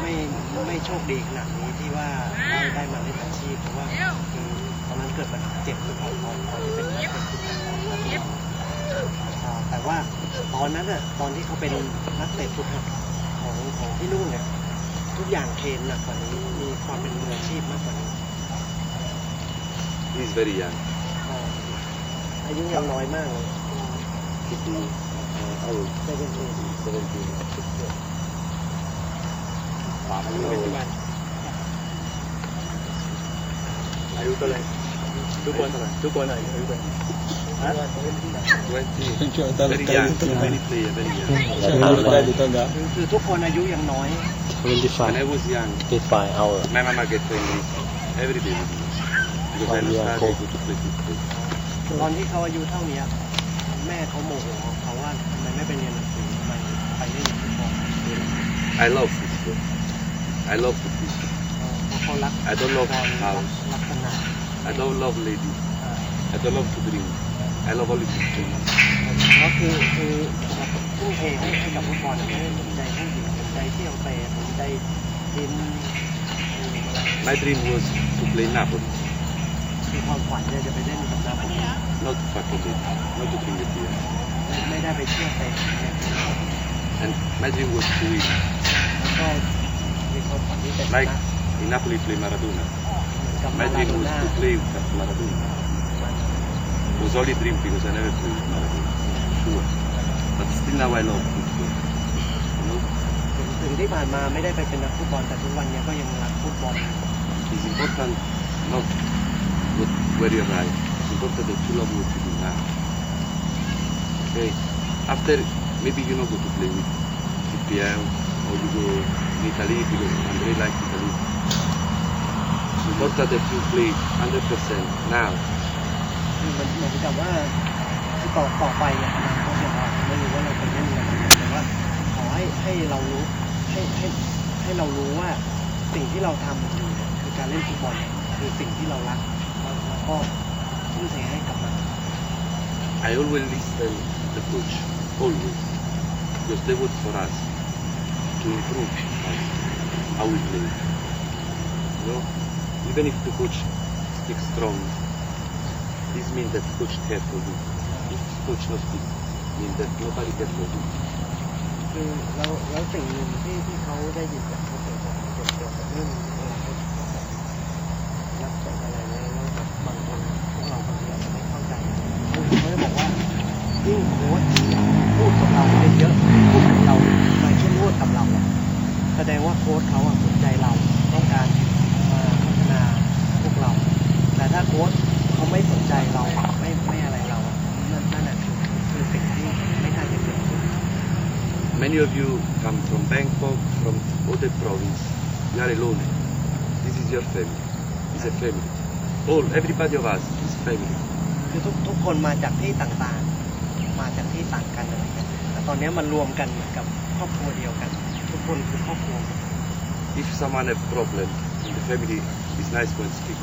ไม่ไม่โชคดีขนาดนี้ที่ว่าเราได้มาเล่นอาชีพเพราะว่าตอนนั้นเกิดปัญหาเจ็บที่ของเราที่เป็นเป็นทุกข์แต่ว่าตอนนั้นอะตอนที่เขาเป็นนักเตะฟุตบอลของของพี่ลุงเนี่ยทุกอย่างเทรนหนักกว่านี้มีความเป็นมืออาชีพมากกว่านี้ He's very young อายุยังน้อยมากเลยคิดดู how old 17 17 ความรู้ปัจจุบันอายุเท่าไหร่ทุกคนทุกคนอายุเท่าไหร่ฮะ twenty very young very clear very young คือทุกคนอายุยังน้อย when I was young twenty-five hour my mama get training every day because I learn how to play football ตอนที่เขาอายุเท่านี้แม่เขาโมโหเขาว่าทำไมไม่ไปเรียนหนังสือทำไมไปเล่นฟุตบอล I love football I love to fish. เออเพราะเขารัก I don't love บอลรัก house. รักสนาม I don't love ladies. เออ I don't love to drink. I love only football. ก็คือคือทุ่มเทให้ให้กับฟุตบอลไม่ได้สนใจผู้หญิงสนใจเที่ยวเตะสนใจกินอืมอะไร My dream was to play Napoli, คือความฝันเนี่ยจะไปเล่นกับนาโปลี not fucking lady, not to drink a beer. ไม่ไม่ได้ไปเที่ยวเตะเนี่ย And my dream was to win. แล้วก็ Like in Napoli play Maradona. เหมือนกับมา My ลา dream โด was น่า to play with Maradona. It was only dream because I never played with Maradona. Sure. But still now I love football. You know? ถึงถึงที่ผ่านมาไม่ได้ไปเป็นนักฟุตบอลแต่ทุกวันเนี้ยก็ยังรักฟุตบอล It's important not what, where you arrive. It's important that you love what you do now. Okay. After maybe you not go to play with CPL or you go in Italy because Andre like Italy. It's important that you play 100% now. คือมันเหมือนกับว่าคือต่อต่อไปเนี่ยอนาคตเนี่ยเราไม่รู้ว่าเราจะเล่นอะไรแต่ว่าขอให้ให้เรารู้ให้ให้ให้เรารู้ว่าสิ่งที่เราทำอยู่เนี่ยคือการเล่นฟุตบอลคือสิ่งที่เรารักแล้วแล้วก็ทุ่มเทให้กับมัน I always listen the coach, always, because they work for us to improve us, how we play. You know, even if the coach speaks strong, this means that the coach care for you. If the coach not speak, means that nobody care for you. คือแล้วแล้วสิ่งหนึ่งที่ที่เขาได้ยินจากเขาเกี่ยวกับเกี่ยวกับเรื่องเออนักเตะอะไรเนี่ยแล้วแบบบางคนพวกเราบางทีอาจจะไม่เข้าใจเขาเขาจะบอกว่ายิ่งโค้ชพูดกับเราได้เยอะพูดกับเรามาเข้ม งวดกับเราอะแสดงว่าโค้ชเขาอะสนใจเราต้องการมาพัฒนาพวกเรา แต่ถ้าโค้ชเขาไม่สนใจเราไม่ไม่อะไรเราอะนั่นนั่นแหละคือคือสิ่งที่ไม่น่าจะเกิดขึ้น Many of you come from Bangkok, from other province. You are alone. This is your family. It's a family. All, everybody of us is family. คือทุกทุกคนมาจากที่ต่างๆ มาจากที่ต่างกันอะไรเงี้ยแต่ตอนนี้มันรวมกันเหมือนกับค รอบครัวเดียวกัน ทุกคนคือครอบครัว If someone have problem in the family, it's nice when speak.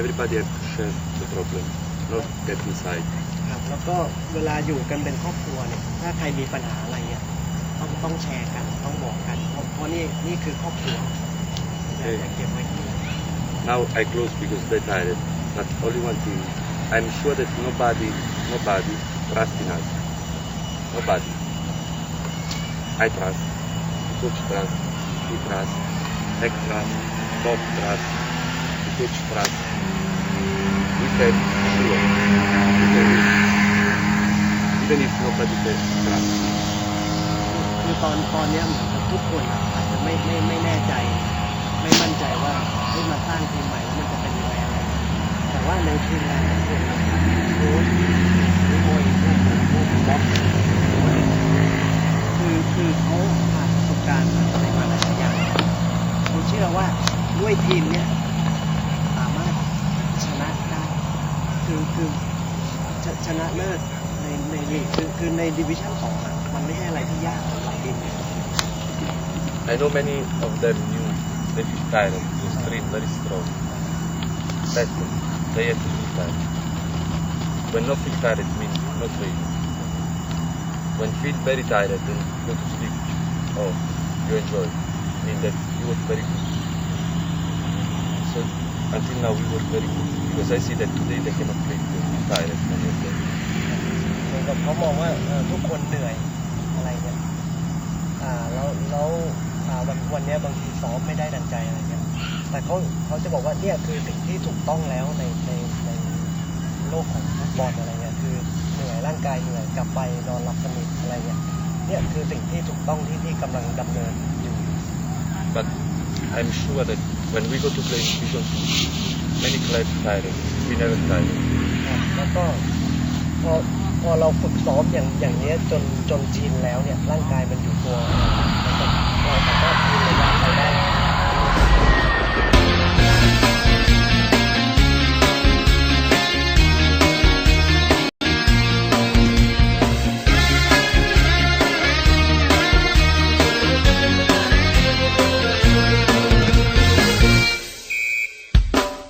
Everybody have to share the problem, not get inside. ครับแล้วก็เวลาอยู่กันเป็นครอบครัวเนี่ยถ้าใครมีปัญหาอะไรเนี่ยต้องต้องแชร์กันต้องบอกกันเพราะเพราะนี่นี่คือครอบครัวอย่าอย่าเก็บไว้ที่ไหน Now I close because they're tired. But only one thing, I'm sure that nobody, nobody trust in us. Nobody. I trust. The coach trust. He trust. Heck trust. Bob trust. The coach trust. We can sure. We can win. Even if nobody can trust. คือตอนตอนเนี้ยเหมือนกับทุกคนอะอาจจะไม่ไม่ไม่แน่ใจ ไม่มั่นใจว่าเฮ้ยมาสร้างทีมใหม่แล้วมันจะเป็นยังไงอะไรแต่ว่าในทีมงานทุกคนอะโค้ช คือคือชชนะเลิศในในลีกคือคือในดิวิชั่นสองอะมันไม่ใช่อะไรที่ยากสำหรับทีมเนี่ย I know many of them knew they feel tired, was trained very strong. Better, they have to feel tired. When not feel tired it means not train. When feel very tired then go to sleep. Oh, you enjoy. mean that we were very good. So until now we were very good Because I see that today they cannot play because we tired many of them. เหมือนกับเขามองว่าเอ่อทุกคนเหนื่อยอะไรเงี้ยอ่าแล้วแล้วอ่าวันวันเนี้ยบางทีซ้อมไม่ได้ดังใจอะไรเงี้ยแต่เขาเขาจะบอกว่าเนี่ยคือสิ่งที่ถูกต้องแล้วในในในโลกของฟุตบอลอะไรเงี้ยคือเหนื่อยร่างกายเหนื่อยกลับไปนอนหลับสนิทอะไรเงี้ยเนี่ยคือสิ่งที่ถูกต้องที่ที่กำลังดำเนินอยู่ But I'm sure that when we go to play in Division Two, many clubs tired. We never tired. ครับแล้วก็พอพอเราฝึกซ้อมอย่างอย่างเนี้ยจนจนชินแล้วเนี่ยร่างกายมันอยู่ตัวแล้วก็เราสามารถ